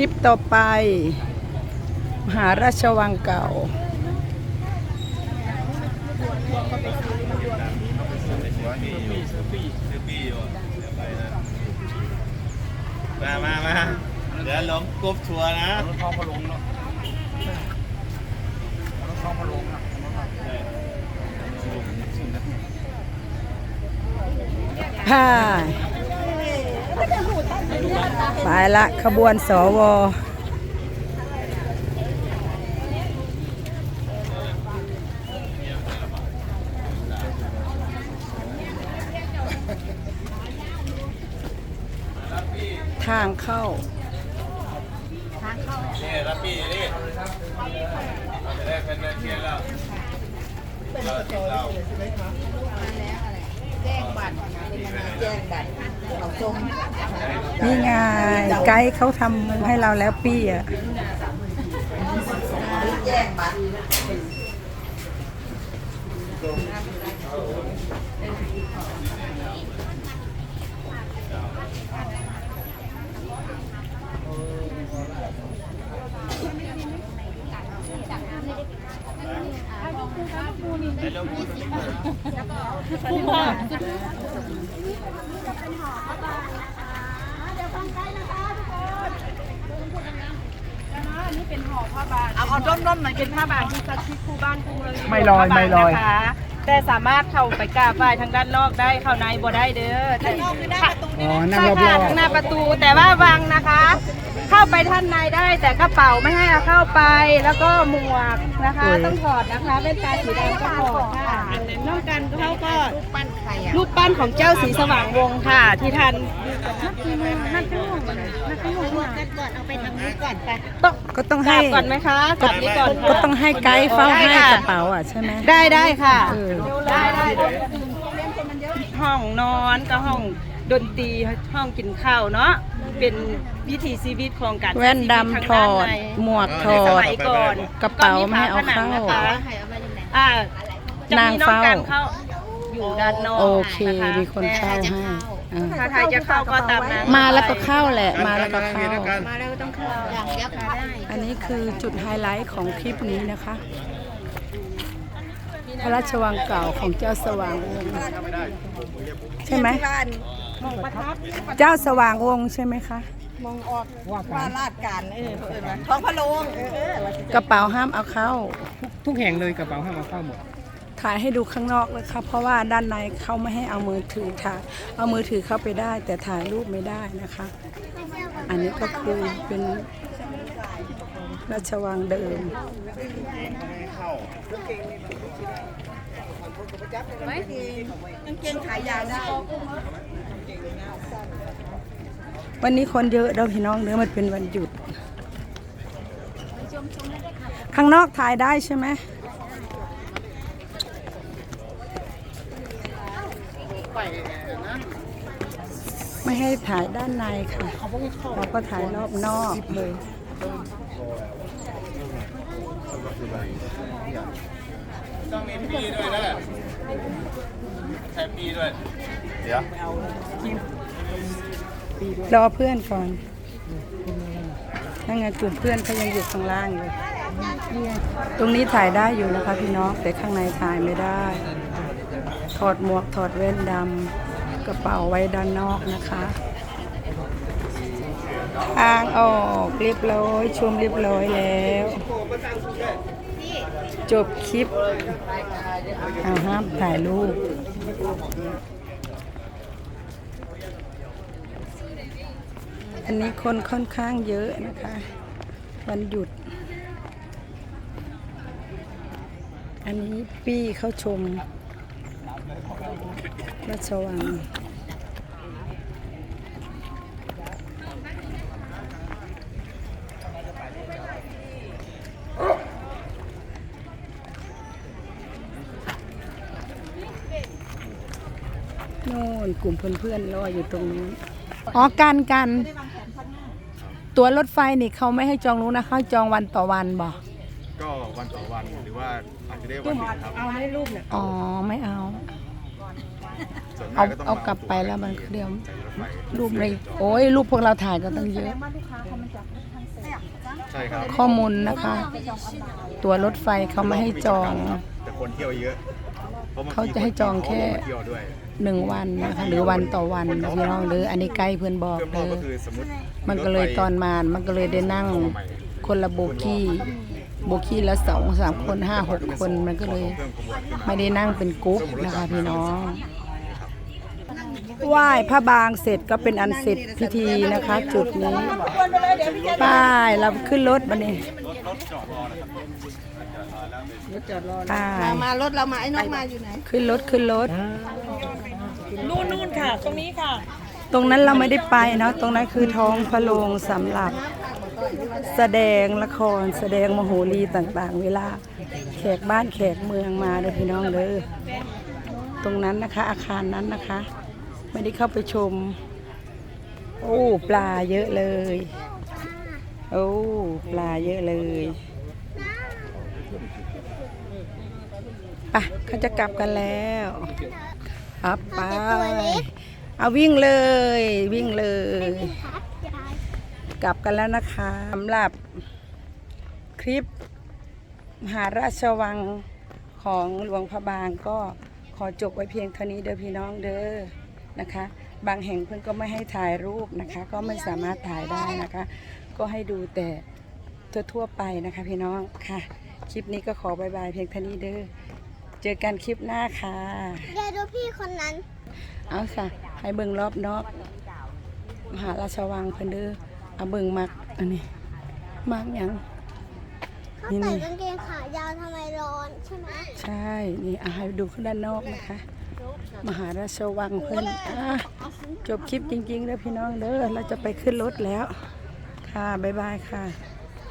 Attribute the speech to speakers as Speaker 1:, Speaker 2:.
Speaker 1: ลิปต่อไป มหาราชวังเก่า
Speaker 2: มามามาเดี๋ยวลงกรุ๊ปทัวร์นะ
Speaker 3: รถทองพะโลงเนาะรถทองพะโลงนะ
Speaker 1: ฮ่า ไปละขบวนสวทางเข้า ทางเข้า
Speaker 2: นี่รับปีนี่จะได้เป็นเทียนแล้วเราเรา
Speaker 4: แจ้งบัตรเป็ นี่ไง
Speaker 1: ไกด์เขาทำให้เราแล้วปี้อะ
Speaker 4: แจ้งบัตร
Speaker 5: เอาเอาด้อมๆหน่อยเป็นผ้าบางที่ซักที่คู่บ้านคู่เมือง
Speaker 3: ไม่ลอยไม่ลอย
Speaker 5: นะคะแต่สามารถเข้าไปกราบไหว้ทางด้านนอกได้เข้าในบ่ได้เด้อแต่
Speaker 3: อ๋อนั่ง
Speaker 5: ใช่
Speaker 3: รอบ
Speaker 5: ค่ะทางหน้าประตูแต่ว่าวังนะคะ เข้าไปท่านในได้ แต่กระเป๋าไม่ให้เอาเข้าไปแล้วก็หมวกนะคะ ต้องถอดนะคะเล่นตาสีแดงก็ถอดค่ะนอกกันเขาก็
Speaker 4: ปั้นใครอะ
Speaker 5: รูปปั้นของเจ้าสีสว่างวงศ์ค่ะ ที่ท่านนักกีฬานักกีฬานักกีฬา
Speaker 4: ก่อนเอาไปทำนี้ก่อนไป
Speaker 5: ต้อง
Speaker 1: ก็ต้อง
Speaker 5: ก
Speaker 1: ให้
Speaker 5: ราบก่อนไหมคะกราบนี้ก่อน
Speaker 1: ก็
Speaker 5: ค่ะ
Speaker 1: ต้องให้ไกด์เฝ้าให้
Speaker 5: ได้ค่ะ
Speaker 1: กระเป๋าอะใช่ไหม
Speaker 5: ได้ได้ค่ะ
Speaker 1: เออ
Speaker 5: ได้ได้ห้องนอนก็ห้อง ดนตรีห้องกินข้าวเนาะเป็นวิถีชีวิตของการ
Speaker 1: แว่นดำถอดหมวกถอ
Speaker 5: ส
Speaker 1: ด
Speaker 5: มัยก่อน
Speaker 1: กระเป๋าไม่ให้เอาเข้า
Speaker 5: ก็มีฝผนังนะคะอ่าจะ
Speaker 1: นาง
Speaker 5: มีน้อง
Speaker 1: เฝ้า
Speaker 5: กันเข้าอยู่ด้านนอก
Speaker 1: โอเค
Speaker 5: นะะ
Speaker 1: มีคนเข้าให้อ่า
Speaker 5: ถ้าใครจะเข้าก็ตามนั้น
Speaker 1: มาแล้วก็เข้าแหละ มาแล้วก็เข้า
Speaker 5: มาแล้วต้องเข้า
Speaker 4: อย่างเดียวค่ะได้
Speaker 1: อันนี้คือจุดไฮไลท์ของคลิปนี้นะคะ พระราชวังเก่าของเจ้าสว่างวงศ์ใช่ไหมเจ้าสว่างวงศ์ใช่ไหมคะ
Speaker 4: มองออกว่าลาดการเออเออมาท้องพะโลงเออเออก
Speaker 1: ระเป๋าห้ามเอาเข้า
Speaker 3: ทุกแห่งเลยกระเป๋าห้ามเอาเข้าหมด
Speaker 1: ถ่ายให้ดูข้างนอกเลยค่ะเพราะว่าด้านในเขาไม่ให้เอามือถือถ่ายเอามือถือเข้าไปได้ แต่ถ่ายรูปไม่ได้นะคะ อันนี้ก็คือเป็น ราชวังเดิม
Speaker 4: กางเกงขายาวได้
Speaker 1: วันนี้คนเยอะเราพี่น้องเนื้อมันเป็นวันหยุด ข้างนอกถ่ายได้ใช่ไหมไม่ให้ถ่ายด้านในค่ะ เราก็ถ่ายรอบนอกเลย
Speaker 2: ต้องมีปีด้วยนะใช้ปีด้วย เดี๋ยว
Speaker 1: รอเพื่อนก่อนนั่งไงกลุ่มเพื่อนเขายังอยู่ข้างล่างอยู่ตรงนี้ถ่ายได้อยู่นะคะพี่น้อง แต่ข้างในถ่ายไม่ได้ ถอดหมวกถอดแว่นดำกระเป๋าไว้ด้านนอกนะคะ ทางออกเรียบร้อยชมเรียบร้อยแล้ว จบคลิปเอาห้ามถ่ายรูปอันนี้คนค่อนข้างเยอะนะคะ วันหยุด อันนี้ปี้เข้าชมราชวัง น่นกลุ่มเพื่อนๆรออยู่ตรงนู้นอ๋อกันกัน ตัวรถไฟนี่เขาไม่ให้จองรู้นะเขาจองวันต่อวันบ่
Speaker 2: ก็วันต่อวันหรือว่าอาจจะได้วันหนึ่งครับ
Speaker 1: อ๋อไม่เอา
Speaker 2: ส่วนมา
Speaker 1: เอา
Speaker 2: กก็ต้อง
Speaker 1: เอากลับไปแล้วมันเดี๋ยวรูปเลยโอ้ยรูปพวกเราถ่ายก็ตั้งเยอะ
Speaker 2: ใช่ครับ
Speaker 1: ข้อมูลนะคะ ตัวรถไฟเขาไม่ให้จอง
Speaker 2: แต่คนเที่ยวเยอะพระบงที
Speaker 1: เขาจะให้จองแค่
Speaker 2: นมาเที่ยวด้วย
Speaker 1: หนึ่งวันนะคะหรือวันต่อวันนะพี่น้องหรืออันนี้ใกล้เพื่อนบอก
Speaker 2: เพื่อน
Speaker 1: เล
Speaker 2: พ่อก็
Speaker 1: ย
Speaker 2: คือสมมติ
Speaker 1: มันก็เลยตอนมามันก็เลยได้นั่งคนละโบกี้โบกี้ละสองสามคนห้าหกคนมันก็เลย
Speaker 2: เพิ่มขบวนขึ้นมา
Speaker 1: ไม่ได้นั่งเป็นกรุ๊ปนะคะพี่น้องไหว้พระบางเสร็จก็เป็นอันเสร็จพิธีนะคะ จุดนี้ไป้ายเราขึ้นรถมาเนี่ย ป้าย
Speaker 4: มามารถเรามาไอ้นกมาอยู่ไหน
Speaker 1: ขึ้นรถขึ้นรถ
Speaker 4: นู่นนู่นค่ะ ตรงนี้ค่ะ
Speaker 1: ตรงนั้นเราไม่ได้ไปเนาะตรงนั้นคือท้องพระโรงสำหรับ แสดงละครแสดงมโหรีต่างๆ เวลาแขกบ้านแขกเมืองมาเด้อพี่น้องเด้อตรงนั้นนะคะ อาคารนั้นนะคะ ไม่ได้เข้าไปชม โอ้ ปลาเยอะเลย โอ้ ปลาเยอะเลย ปะเขาจะกลับกันแล้วครับไปเอาวิ่งเลย วิ่งเลย กลับกันแล้วนะคะสำหรับคลิปมหาราชวังของหลวงพระบางก็ขอจบไว้เพียงเท่านี้เด้อพี่น้องเด้อนะคะ บางแห่งเพื่อนก็ไม่ให้ถ่ายรูปนะคะ ก็ไม่สามารถถ่ายได้นะคะ ก็ให้ดูแต่ทั่วๆไปนะคะพี่น้องค่ะ คลิปนี้ก็ขอบายบายเพียงเท่านี้เด้อ เจอกันคลิปหน้าค่ะ
Speaker 6: อย่าดูพี่คนนั้น
Speaker 1: เอาค่ะ ให้เบิ่งรอบนอก มหาราชวังเพิ่นเด้อเอาเบิ่งมักอันนี้ มักหยัง
Speaker 6: เขา
Speaker 1: นี่
Speaker 6: ใส่
Speaker 1: นี่
Speaker 6: กางเกงขายาวทำไมร้อนใช่ไหม
Speaker 1: ใช่นี่อาให้ดูข้างด้านนอกนะคะ มหาราชวังเพิ่นอะจบคลิปจริงๆเด้อพี่น้องเด้อเราจะไปขึ้นรถแล้ว ค่ะบ๊ายบายค่ะ